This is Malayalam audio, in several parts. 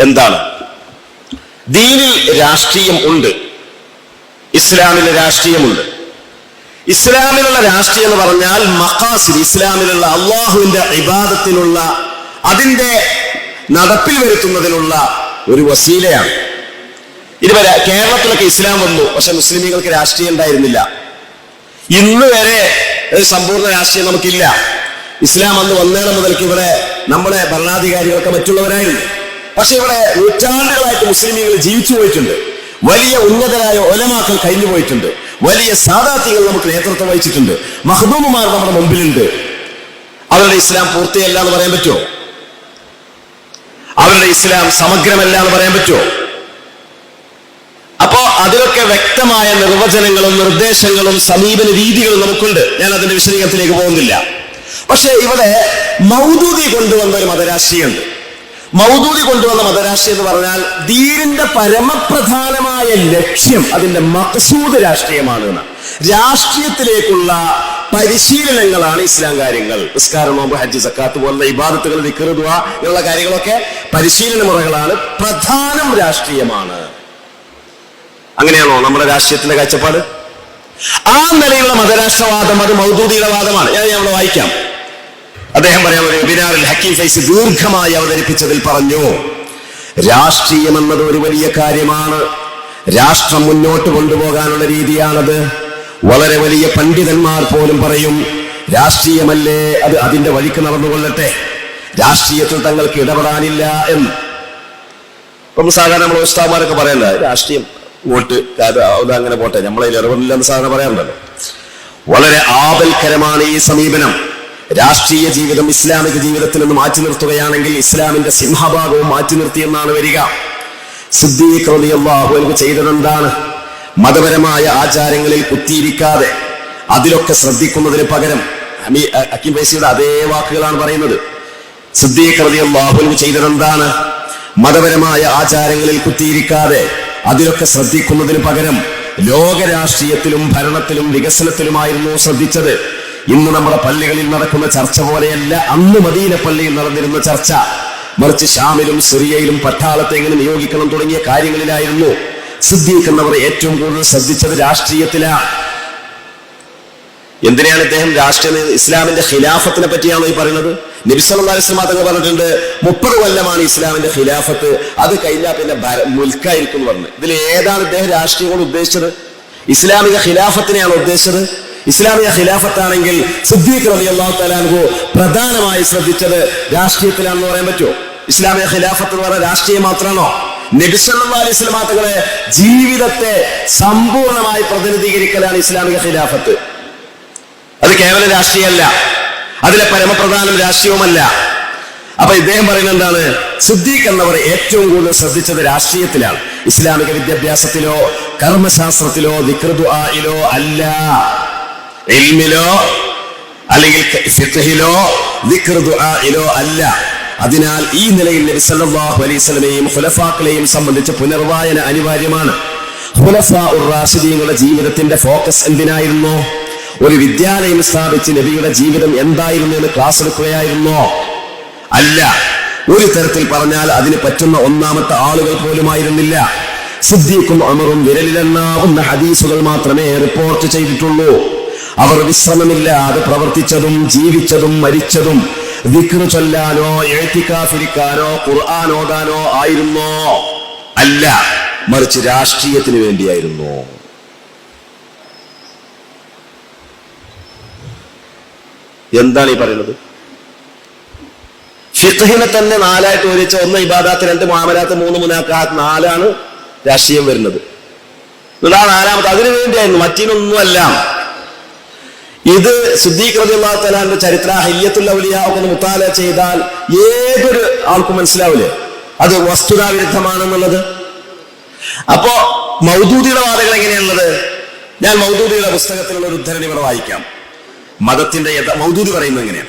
എന്താണ്? ദീനിൽ രാഷ്ട്രീയം ഉണ്ട്. ഇസ്ലാമിൽ രാഷ്ട്രീയമുണ്ട്. ഇസ്ലാമിലുള്ള രാഷ്ട്രീയം എന്ന് പറഞ്ഞാൽ മക്കാസിൽ ഇസ്ലാമിലുള്ള അള്ളാഹുവിന്റെ ഇബാദത്തിനുള്ള അതിന്റെ നടപ്പിൽ വരുത്തുന്നതിനുള്ള ഒരു വസീലയാണ്. ഇതുവരെ കേരളത്തിലൊക്കെ ഇസ്ലാം വന്നു പക്ഷെ മുസ്ലിമീങ്ങൾക്ക് രാഷ്ട്രീയം ഉണ്ടായിരുന്നില്ല. ഇന്ന് വരെ സമ്പൂർണ രാഷ്ട്രീയം നമുക്കില്ല. ഇസ്ലാം അന്ന് വന്നേടം മുതൽക്ക് ഇവിടെ നമ്മുടെ ഭരണാധികാരികളൊക്കെ മറ്റുള്ളവരായിരുന്നു പക്ഷെ ഇവിടെ നൂറ്റാണ്ടുകളായിട്ട് മുസ്ലിമീങ്ങൾ ജീവിച്ചു പോയിട്ടുണ്ട്. വലിയ ഉന്നതരായ ഒലമാക്കൾ കഴിഞ്ഞു പോയിട്ടുണ്ട്. വലിയ സാധാർത്ഥികൾ നമുക്ക് നേതൃത്വം വഹിച്ചിട്ടുണ്ട്. മഹദൂമുമാർ നമ്മുടെ മുമ്പിലുണ്ട്. അവരുടെ ഇസ്ലാം പൂർത്തിയല്ല എന്ന് പറയാൻ പറ്റുമോ? അവരുടെ ഇസ്ലാം സമഗ്രമല്ല എന്ന് പറയാൻ പറ്റുമോ? അപ്പോ അതിലൊക്കെ വ്യക്തമായ നിർവചനങ്ങളും നിർദ്ദേശങ്ങളും സമീപന രീതികളും നമുക്കുണ്ട്. ഞാൻ അതിന്റെ വിശദീകരണത്തിലേക്ക് പോകുന്നില്ല. പക്ഷേ ഇവിടെ മൗദൂദി കൊണ്ടുവന്ന ഒരു മതരാഷ്ട്രീയമുണ്ട് മൗദൂദി കൊണ്ടുവന്ന മതരാഷ്ട്രീയം എന്ന് പറഞ്ഞാൽ ദീനിന്റെ പരമപ്രധാനമായ ലക്ഷ്യം അതിന്റെ മക്സൂദ് രാഷ്ട്രീയമാണ്. രാഷ്ട്രീയത്തിലേക്കുള്ള പരിശീലനങ്ങളാണ് ഇസ്ലാം കാര്യങ്ങൾ. നിസ്കാരം നോമ്പ് ഹജ്ജ് സക്കാത്ത് പോലുള്ള ഇബാദത്തുകൾ വിക്കറുക എന്നുള്ള കാര്യങ്ങളൊക്കെ പരിശീലന മുറകളാണ് പ്രധാനം രാഷ്ട്രീയമാണ്. അങ്ങനെയാണോ നമ്മുടെ രാഷ്ട്രീയത്തിന്റെ കാഴ്ചപ്പാട്? ആ നിലയിലുള്ള മതരാഷ്ട്രവാദം അത് മൗദൂദിയുടെ വാദമാണ്. ഞാൻ നമ്മൾ വായിക്കാം. അദ്ദേഹം പറയാം ഒരു വെബിനാറിൽ ഹക്കീം ഫൈസ് ദീർഘമായി അവതരിപ്പിച്ചതിൽ പറഞ്ഞു രാഷ്ട്രീയം എന്നത് ഒരു വലിയ കാര്യമാണ്. രാഷ്ട്രം മുന്നോട്ട് കൊണ്ടുപോകാനുള്ള രീതിയാണത്. വളരെ വലിയ പണ്ഡിതന്മാർ പോലും പറയും രാഷ്ട്രീയമല്ലേ അത് അതിന്റെ വഴിക്ക് നടന്നുകൊള്ളട്ടെ? രാഷ്ട്രീയത്തിൽ തങ്ങൾക്ക് ഇടപെടാനില്ല എന്ന്. ഇപ്പം സാധാരണ നമ്മൾ ഉസ്താമാരൊക്കെ പറയണ്ട രാഷ്ട്രീയം വോട്ട് അത് അങ്ങനെ പോട്ടെ നമ്മളതിൽ ഇടപെടില്ല എന്ന് സാധാരണ പറയാറുണ്ടല്ലോ. വളരെ ആപൽക്കരമാണ് ഈ സമീപനം. രാഷ്ട്രീയ ജീവിതം ഇസ്ലാമിക ജീവിതത്തിൽ നിന്ന് മാറ്റി നിർത്തുകയാണെങ്കിൽ ഇസ്ലാമിന്റെ സിംഹഭാഗവും മാറ്റി നിർത്തിയെന്നാണ് വരിക. സിദ്ദീഖ് റളിയല്ലാഹു ചെയ്തതെന്താണ്? മതപരമായ ആചാരങ്ങളിൽ കുത്തിയിരിക്കാതെ അതിലൊക്കെ ശ്രദ്ധിക്കുന്നതിന് പകരം അക്കിം ഫൈസിയുടെ അതേ വാക്കുകളാണ് പറയുന്നത്. സിദ്ദീഖ് റളിയല്ലാഹു ചെയ്തതെന്താണ്? മതപരമായ ആചാരങ്ങളിൽ കുത്തിയിരിക്കാതെ അതിലൊക്കെ ശ്രദ്ധിക്കുന്നതിന് പകരം ലോകരാഷ്ട്രീയത്തിലും ഭരണത്തിലും വികസനത്തിലുമായിരുന്നു ശ്രദ്ധിച്ചത്. ഇന്ന് നമ്മുടെ പള്ളികളിൽ നടക്കുന്ന ചർച്ച പോലെയല്ല അന്ന് മദീന പള്ളിയിൽ നടന്നിരുന്ന ചർച്ച. മറിച്ച് ഷാമിലും സിറിയയിലും പട്ടാളത്തെ എങ്ങനെ നിയോഗിക്കണം തുടങ്ങിയ കാര്യങ്ങളിലായിരുന്നു സിദ്ദീഖ് എന്നവർ ഏറ്റവും കൂടുതൽ ശ്രദ്ധിച്ചത് രാഷ്ട്രീയത്തിലാണ്. എന്തിനാണ് ഇദ്ദേഹം രാഷ്ട്രീയ ഇസ്ലാമിന്റെ ഖിലാഫത്തിനെ പറ്റിയാണോ ഈ പറയുന്നത്? നബിസ്വല്ലാ ഇസ്ലാം തങ്ങൾ പറഞ്ഞിട്ടുണ്ട് മുപ്പത് കൊല്ലമാണ് ഇസ്ലാമിന്റെ ഖിലാഫത്ത് അത് കഴിഞ്ഞാൽ പിന്നെ മുൽക്കായിരിക്കും എന്ന് പറഞ്ഞു. ഇതിൽ ഏതാണ് ഇദ്ദേഹം രാഷ്ട്രീയം കൊണ്ട് ഉദ്ദേശിച്ചത്? ഇസ്ലാമിക ഖിലാഫത്തിനെയാണ് ഉദ്ദേശിച്ചത്. ഇസ്ലാമിക ഖിലാഫത്താണെങ്കിൽ സിദ്ദീഖ് റബി അള്ളാഹു തലാൻഹു പ്രധാനമായി ശ്രദ്ധിച്ചത് രാഷ്ട്രീയത്തിലാണെന്ന് പറയാൻ പറ്റുമോ ഇസ്ലാമിക ഖിലാഫത്ത് എന്ന് പറഞ്ഞാൽ രാഷ്ട്രീയം മാത്രമാണോ? നബിസ്വല്ലാ അലൈഹി ജീവിതത്തെ സമ്പൂർണമായി പ്രതിനിധീകരിക്കലാണ് ഇസ്ലാമിക ഖിലാഫത്ത്. അത് കേവല രാഷ്ട്രീയമല്ല. അതിലെ പരമപ്രധാനം രാഷ്ട്രീയവുമല്ല. അപ്പൊ ഇദ്ദേഹം പറയുന്നത് എന്താണ്? സിദ്ദീഖ് എന്നവർ ഏറ്റവും കൂടുതൽ ശ്രദ്ധിച്ചത് രാഷ്ട്രീയത്തിലാണ്. ഇസ്ലാമിക വിദ്യാഭ്യാസത്തിലോ കർമ്മശാസ്ത്രത്തിലോ വികൃതുആയിലോ അല്ല. ഇൽമിലോ അല്ലെങ്കിൽ ഫിഖ്ഹിലോ വികൃതുആയിലോ അല്ല. അതിനാൽ ഈ നിലയിൽ നബി സല്ലല്ലാഹു അലൈഹി വസല്ലമയെയും ഖുലഫാക്കളെയും സംബന്ധിച്ച് പുനർവായന അനിവാര്യമാണ്. ഖുലഫാ ഉർ റാഷിദീങ്ങളുടെ ജീവിതത്തിന്റെ ഫോക്കസ് എന്തിനായിരുന്നു? ഒരു വിദ്യാലയം സ്ഥാപിച്ച് നബിയുടെ ജീവിതം എന്തായിരുന്നു എന്ന് ക്ലാസ് എടുക്കുകയായിരുന്നോ? അല്ല. ഒരു തരത്തിൽ പറഞ്ഞാൽ അതിന് പറ്റുന്ന ഒന്നാമത്തെ ആളുകൾ പോലുമായിരുന്നില്ല. സിദ്ദീഖും അമറും വിരലിലെണ്ണാവുന്ന ഹദീസുകൾ മാത്രമേ റിപ്പോർട്ട് ചെയ്തിട്ടുള്ളൂ. അവർ വിശ്രമമില്ലാതെ പ്രവർത്തിച്ചതും ജീവിച്ചതും മരിച്ചതും വിക്രു ചൊല്ലാനോ എഴുത്തിക്കാഫിരിക്കാനോ ഖുർആൻ ഓതാനോ ആയിരുന്നോ? അല്ല മറിച്ച് രാഷ്ട്രീയത്തിന് വേണ്ടിയായിരുന്നു. എന്താണ് ഈ പറയുന്നത്? ഫിത്തഹിനെ തന്നെ നാലായിട്ട് ഒരിച്ച ഒന്ന് ഇബാദാത്ത് രണ്ട് മാമലാത്ത് മൂന്ന് മുനാക്കാത്ത് നാലാണ് രാഷ്ട്രീയം വരുന്നത്. ഇതാ നാലാമത്തെ. അതിനു വേണ്ടിയായിരുന്നു. മറ്റിനൊന്നുമല്ല. ഇത് സിദ്ദീഖ് റളിയല്ലാഹു തലാന്റെ ചരിത്ര ഹയ്യത്തുൽ മുത്താല ചെയ്താൽ ഏതൊരു ആൾക്കും മനസ്സിലാവില്ലേ? അത് വസ്തുതാ വിരുദ്ധമാണെന്നുള്ളത്. അപ്പോ മൗദൂദിയുടെ വാദങ്ങൾ എങ്ങനെയാണുള്ളത്? ഞാൻ മൗദൂദിയുടെ പുസ്തകത്തിലുള്ള ഒരു ഉദ്ധരണി ഇവിടെ വായിക്കാം. മതത്തിന്റെ മൗദൂദി പറയുന്നത് എങ്ങനെയാണ്?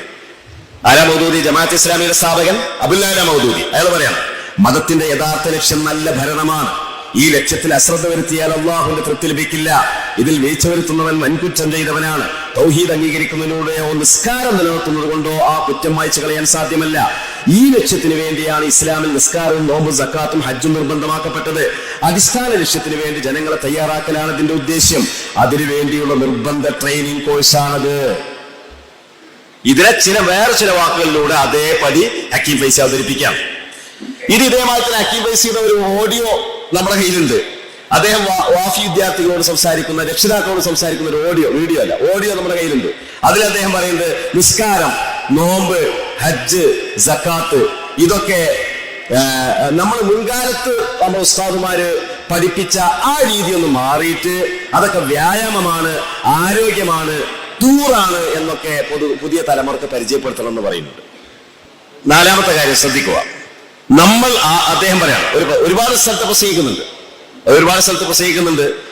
ആരാ മൗദൂദി? ജമാഅത്ത് ഇസ്ലാമിയുടെ സ്ഥാപകൻ അബുല്ലാല മൗദൂദി. അയാൾ പറയാണ് മതത്തിന്റെ യഥാർത്ഥ ലക്ഷ്യം നല്ല ഭരണമാണ്. ഈ ലക്ഷ്യത്തിൽ അശ്രദ്ധ വരുത്തിയാൽ അള്ളാഹുവിന്റെ തൃപ്തി ലഭിക്കില്ല. ഇതിൽ വീഴ്ച വരുത്തുന്നവൻ വൻകുറ്റം ചെയ്തവനാണ്. തൗഹീദ് അംഗീകരിക്കുന്നതിലൂടെയോ നിസ്കാരം നിലനിർത്തുന്നത് കൊണ്ടോ ആ കുറ്റം വായിച്ചു കളയാൻ സാധ്യമല്ല. ഈ ലക്ഷ്യത്തിന് വേണ്ടിയാണ് ഇസ്ലാമിൽ നിസ്കാരവും നോമ്പും സക്കാത്തും ഹജ്ജും നിർബന്ധമാക്കപ്പെട്ടത്. അടിസ്ഥാന ലക്ഷ്യത്തിന് വേണ്ടി ജനങ്ങളെ തയ്യാറാക്കലാണ് ഇതിന്റെ ഉദ്ദേശ്യം. അതിനുവേണ്ടിയുള്ള നിർബന്ധ ട്രെയിനിങ് കോഴ്സാണത് ഇതിനെ ചില വേറെ ചില വാക്കുകളിലൂടെ അതേപടി ഹക്കീം ഫൈസി അവതരിപ്പിക്കാം. ഇത് ഇതേമാതിരി ഹക്കീം ഫൈസിയുടെ ഒരു ഓഡിയോ നമ്മുടെ കയ്യിലുണ്ട്. അദ്ദേഹം വാഫി വിദ്യാർത്ഥികളോട് സംസാരിക്കുന്ന രക്ഷിതാക്കളോട് സംസാരിക്കുന്ന ഒരു ഓഡിയോ വീഡിയോ അല്ല ഓഡിയോ നമ്മുടെ കയ്യിലുണ്ട്. അതിൽ അദ്ദേഹം പറയുന്നത് നിസ്കാരം നോമ്പ് ഹജ്ജ് സക്കാത്ത് ഇതൊക്കെ നമ്മൾ മുൻകാലത്ത് നമ്മുടെ ഉസ്താദുമാര് പഠിപ്പിച്ച ആ രീതി ഒന്ന് മാറിയിട്ട് അതൊക്കെ വ്യായാമമാണ് ആരോഗ്യമാണ് ദൂറാണ് എന്നൊക്കെ പുതു പുതിയ തലമുറയ്ക്ക് പരിചയപ്പെടുത്തണം എന്ന് പറയുന്നുണ്ട്. നാലാമത്തെ കാര്യം ശ്രദ്ധിക്കുക. നമ്മൾ അദ്ദേഹം പറയാം ഒരുപാട് സ്ഥലത്ത് പ്രസംഗിക്കുന്നുണ്ട്. ഒരുപാട് സ്ഥലത്ത് പ്രസംഗിക്കുന്നുണ്ട്.